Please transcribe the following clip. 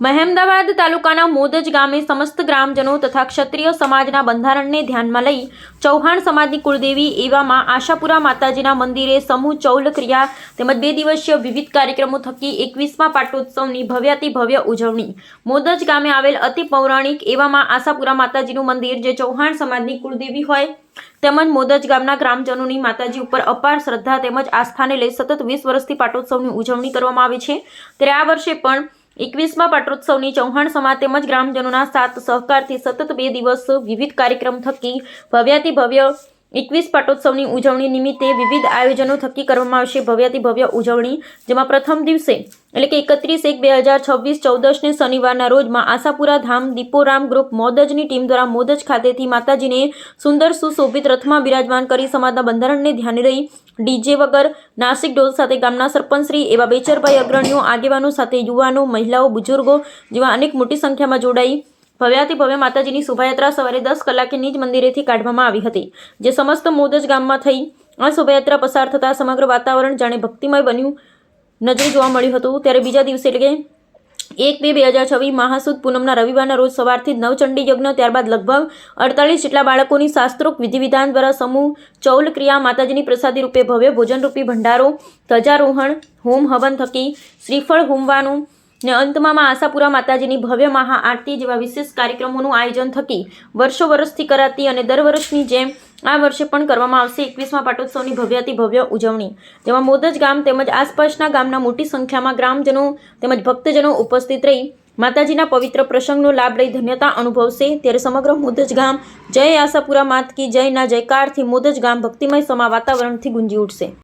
મહેમદાવાદ તાલુકાના મોદજ ગામે સમસ્ત ગ્રામજનો તથા ક્ષત્રિય સમાજના બંધારણને ધ્યાનમાં લઈ ચૌહાણ સમાજની કુળદેવી એવામાં આશાપુરા માતાજીના મંદિરે સમૂહ ચૌલ ક્રિયા તેમજ બે દિવસીય વિવિધ કાર્યક્રમો થકી એકવીસમા પાટોત્સવની ભવ્યાતિ ભવ્ય ઉજવણી. મોદજ ગામે આવેલ અતિ પૌરાણિક એવામાં આશાપુરા માતાજીનું મંદિર જે ચૌહાણ સમાજની કુળદેવી હોય તેમજ મોદજ ગામના ગ્રામજનોની માતાજી ઉપર અપાર શ્રદ્ધા તેમજ આસ્થાને લઈ સતત વીસ વર્ષથી પાટોત્સવની ઉજવણી કરવામાં આવે છે. ત્યારે આ વર્ષે પણ એકવીસમા પાટોત્સવની ચૌહાણ સમાજ તેમજ ગ્રામજનોના સાથ સહકારથી સતત બે દિવસ વિવિધ કાર્યક્રમ થકી ભવ્યાતિ ભવ્ય એકવીસ પાટોત્સવની ઉજવણી નિમિત્તે વિવિધ આયોજનો થકી કરવામાં આવશે. ભવ્યાતિ ભવ્ય ઉજવણી, જેમાં પ્રથમ દિવસે, એટલે કે એકત્રીસ એક બે હજાર છવ્વીસ ચૌદસને શનિવારના રોજમાં આશાપુરા ધામ દીપોરામ ગ્રુપ મોદજની ટીમ દ્વારા મોદજ ખાતેથી માતાજીને સુંદર સુશોભિત રથમાં બિરાજમાન કરી સમાજના બંધારણને ધ્યાને રહી ડીજે વગર નાસિક ઢોલ સાથે ગામના સરપંચશ્રી એવા બેચરભાઈ અગ્રણીઓ, આગેવાનો સાથે યુવાનો, મહિલાઓ બુજુર્ગો જેવા અનેક મોટી સંખ્યામાં જોડાઈ ભવ્યાતિ ભવ્ય માતાજીની શોભાયાત્રા સવારે દસ કલાકે નિજ મંદિરેથી કાઢવામાં આવી હતી, જે સમસ્ત મોદજ ગામમાં થઈ. આ શોભાયાત્રા પસાર થતાં સમગ્ર વાતાવરણ જાણે ભક્તિમય બન્યું નજરે જોવા મળ્યું હતું. ત્યારે બીજા દિવસે એટલે કે એક બે બે હજાર છવ્વીસ મહાસુદ પૂનમના રવિવારના રોજ સવારથી નવચંડી યજ્ઞ, ત્યારબાદ લગભગ અડતાલીસ જેટલા બાળકોની શાસ્ત્રોક્ત વિધિ વિધાન દ્વારા સમૂહ ચૌલ ક્રિયા માતાજીની પ્રસાદી રૂપે ભવ્ય ભોજનરૂપી ભંડારો, ધ્વજારોહણ, હોમ હવન થકી, શ્રીફળ હોમવાનું ને અંતમાં આશાપુરા માતાજીની ભવ્ય મહા આરતી જેવા વિશેષ કાર્યક્રમોનું આયોજન થકી વર્ષો વર્ષથી કરાતી અને દર વર્ષની જેમ આ વર્ષે પણ કરવામાં આવશે એકવીસમા પાટોત્સવની ભવ્યાતિ ભવ્ય ઉજવણી. જેમાં મોદજ ગામ તેમજ આસપાસના ગામના મોટી સંખ્યામાં ગ્રામજનો તેમજ ભક્તજનો ઉપસ્થિત રહી માતાજીના પવિત્ર પ્રસંગનો લાભ લઈ ધન્યતા અનુભવશે. ત્યારે સમગ્ર મોદજ ગામ જય આશાપુરા માત કી જયના જયકારથી મોદજ ગામ ભક્તિમય સમા વાતાવરણથી ગુંજી ઉઠશે.